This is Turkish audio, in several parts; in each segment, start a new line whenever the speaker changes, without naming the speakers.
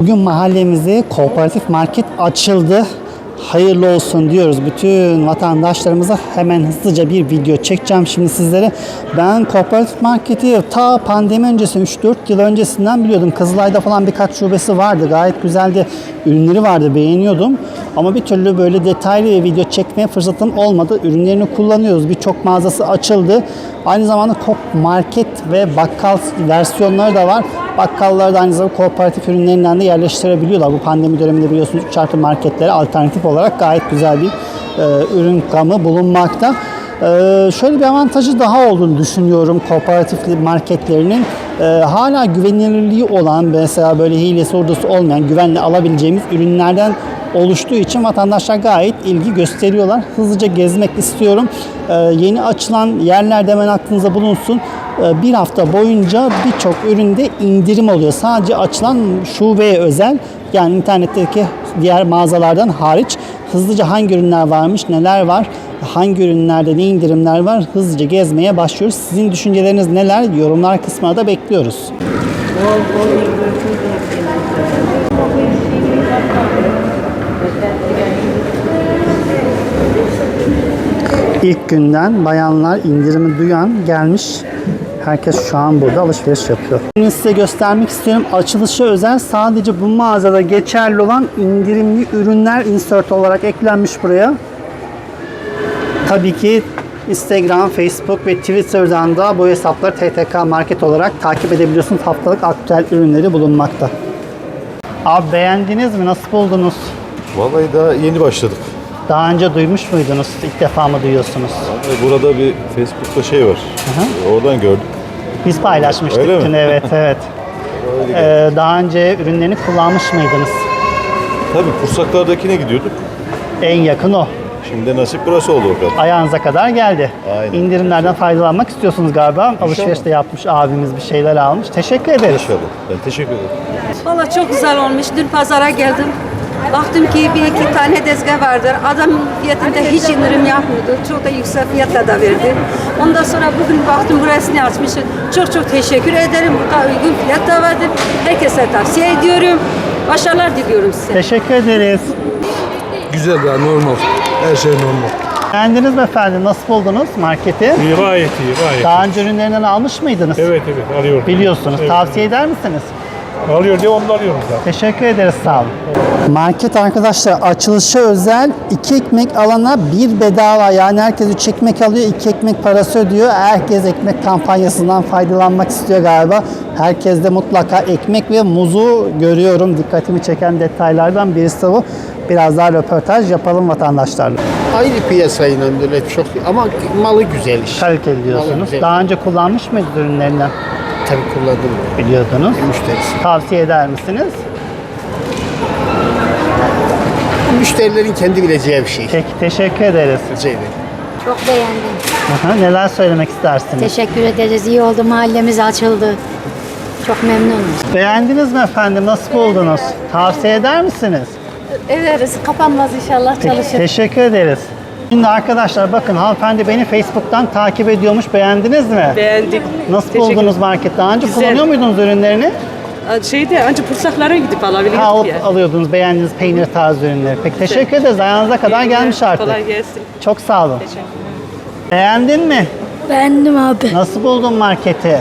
Bugün mahallemizde kooperatif market açıldı. Hayırlı olsun diyoruz bütün vatandaşlarımıza. Hemen hızlıca bir video çekeceğim şimdi sizlere. Ben kooperatif marketi ta pandemi öncesi 3-4 yıl öncesinden biliyordum. Kızılay'da falan birkaç şubesi vardı. Gayet güzeldi. Ürünleri vardı. Beğeniyordum. Ama bir türlü böyle detaylı bir video çekmeye fırsatım olmadı. Ürünlerini kullanıyoruz. Birçok mağazası açıldı. Aynı zamanda kop market ve bakkal versiyonları da var. Bakkallar aynı zamanda kooperatif ürünlerinden de yerleştirebiliyorlar. Bu pandemi döneminde biliyorsunuz 3 çarpı marketlere alternatif olarak gayet güzel bir e, ürün gamı bulunmakta. E, şöyle bir avantajı daha olduğunu düşünüyorum kooperatif marketlerinin. E, hala güvenilirliği olan mesela böyle hilesi ordusu olmayan güvenle alabileceğimiz ürünlerden oluştuğu için vatandaşlar gayet ilgi gösteriyorlar. Hızlıca gezmek istiyorum. Ee, yeni açılan yerlerde hemen aklınıza bulunsun. Ee, bir hafta boyunca birçok üründe indirim oluyor. Sadece açılan şubeye özel yani internetteki diğer mağazalardan hariç hızlıca hangi ürünler varmış, neler var, hangi ürünlerde ne indirimler var hızlıca gezmeye başlıyoruz. Sizin düşünceleriniz neler? Yorumlar kısmına da bekliyoruz. İlk günden bayanlar indirimi duyan gelmiş. Herkes şu an burada alışveriş yapıyor. Şimdi size göstermek istiyorum. Açılışa özel sadece bu mağazada geçerli olan indirimli ürünler insert olarak eklenmiş buraya. Tabii ki Instagram, Facebook ve Twitter'dan da bu hesapları TTK Market olarak takip edebiliyorsunuz. Haftalık aktüel ürünleri bulunmakta. Abi beğendiniz mi? Nasıl buldunuz?
Vallahi daha yeni başladık.
Daha önce duymuş muydunuz? İlk defa mı duyuyorsunuz?
Burada bir Facebook'ta şey var. Oradan gördük.
Biz paylaşmıştık
Öyle mi?
dün evet evet.
Geldi.
Ee, daha önce ürünlerini kullanmış mıydınız?
Tabii kursaklardakine gidiyorduk.
En yakın o.
Şimdi nasip burası oldu bakalım.
Ayağınıza kadar geldi.
Aynen.
İndirimlerden faydalanmak istiyorsunuz galiba. Alışveriş de yapmış abimiz bir şeyler almış. Teşekkür ederiz.
İnşallah. Ben teşekkür ederim.
Valla çok güzel olmuş. Dün pazara geldim. Baktım ki bir iki tane tezgah vardır. Adam fiyatında hiç indirim yapmıyordu. Çok da yüksek fiyatla da verdi. Ondan sonra bugün baktım burasını açmış. Çok çok teşekkür ederim. Burada uygun fiyat da vardır. Herkese tavsiye ediyorum. Başarılar diliyorum size.
Teşekkür ederiz.
Güzel ya normal. Her şey normal.
Beğendiniz mi efendim? Nasıl buldunuz marketi?
İyi, gayet iyi, gayet
Daha önce ürünlerinden almış mıydınız?
iyi. Evet evet alıyorum.
Biliyorsunuz.
Evet,
Tavsiye eder misiniz?
Alıyor diye onu da alıyorum zaten.
Teşekkür ederiz sağ olun. Market arkadaşlar açılışa özel iki ekmek alana bir bedava yani herkes üç ekmek alıyor iki ekmek parası ödüyor. Herkes ekmek kampanyasından faydalanmak istiyor galiba. Herkes de mutlaka ekmek ve muzu görüyorum. Dikkatimi çeken detaylardan birisi bu. Biraz daha röportaj yapalım vatandaşlarla.
Aynı piyasayla böyle çok ama malı güzel iş.
Kaliteli diyorsunuz.
güzel.
Daha önce kullanmış mıydınız ürünlerinden?
Tabii kullandım.
Biliyordunuz.
Müşterisi.
Tavsiye eder misiniz?
Bu müşterilerin kendi bileceği bir şey.
Peki teşekkür ederiz.
Rica ederim.
Çok beğendim.
Aha, neler söylemek istersiniz?
Teşekkür ederiz. İyi oldu. Mahallemiz açıldı. Çok memnunuz.
Beğendiniz mi efendim? Nasıl buldunuz? Tavsiye eder misiniz?
Ederiz. Kapanmaz inşallah
Peki,
çalışır.
teşekkür ederiz. Şimdi arkadaşlar bakın hanımefendi beni Facebook'tan takip ediyormuş. Beğendiniz mi?
Beğendik.
Nasıl
Teşekkür-
buldunuz market? Daha önce
Güzel.
kullanıyor muydunuz ürünlerini?
Şeyde ancak pursaklara gidip alabiliyoruz
Ha, alıp
ya.
alıyordunuz beğendiğiniz peynir tarzı ürünleri. Peki teşekkür ederiz. Ayağınıza kadar
günler,
gelmiş artık.
Kolay gelsin.
Çok sağ olun.
Teşekkürler.
Beğendin mi?
Beğendim abi.
Nasıl buldun marketi?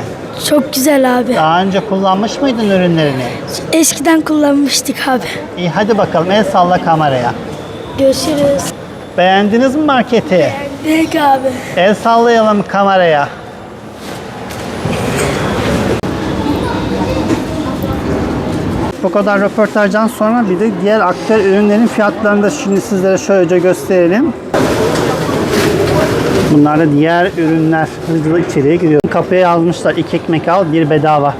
Çok güzel abi.
Daha önce kullanmış mıydın ürünlerini?
Eskiden kullanmıştık abi.
İyi hadi bakalım el salla kameraya.
Görüşürüz.
Beğendiniz mi marketi?
Peki abi.
El sallayalım kameraya. Bu kadar röportajdan sonra bir de diğer aktüel ürünlerin fiyatlarını da şimdi sizlere şöylece gösterelim. Bunlar da diğer ürünler. Hızlı içeriye giriyor. Kapıya yazmışlar iki ekmek al bir bedava.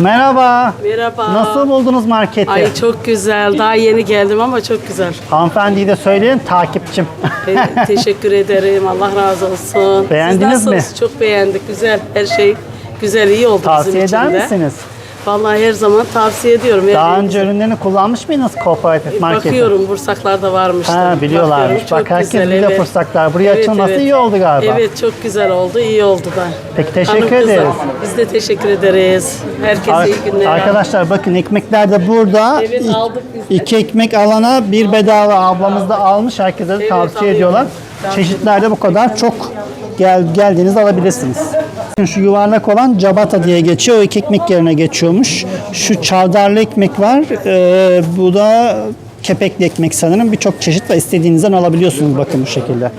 Merhaba.
Merhaba.
Nasıl buldunuz marketi?
Ay çok güzel. Daha yeni geldim ama çok güzel.
Hanımefendiyi de söyleyin takipçim.
Te- teşekkür ederim. Allah razı olsun.
Beğendiniz
Siz nasılsınız?
mi?
Çok beğendik. Güzel. Her şey güzel, iyi oldu
Tavsiye
bizim
eder
için de.
misiniz?
Vallahi her zaman tavsiye ediyorum.
Daha
Her
önce ürünlerini kullanmış mıydınız kooperatif marketi?
Bakıyorum bursaklarda varmış.
Ha biliyorlarmış. Bak herkes
güzel,
biliyor
evet.
fırsatlar. Buraya
Evet,
açılması
evet.
iyi oldu galiba.
Evet çok güzel oldu. iyi oldu da.
Peki, teşekkür
Hanım kızım,
ederiz.
Biz de teşekkür ederiz. Herkese
Ar-
iyi günler.
Arkadaşlar bakın ekmekler de burada.
Evet,
İ-
aldık biz de.
İki ekmek alana bir bedava ablamız da almış. Herkese de
Evet,
tavsiye
alıyorum.
ediyorlar. Çeşitler de bu kadar çok. Gel, geldiğinizde alabilirsiniz. Şu yuvarlak olan cabata diye geçiyor. O iki ekmek yerine geçiyormuş. Şu çavdarlı ekmek var. Ee, bu da kepekli ekmek sanırım. Birçok çeşit var. İstediğinizden alabiliyorsunuz bakın bu şekilde.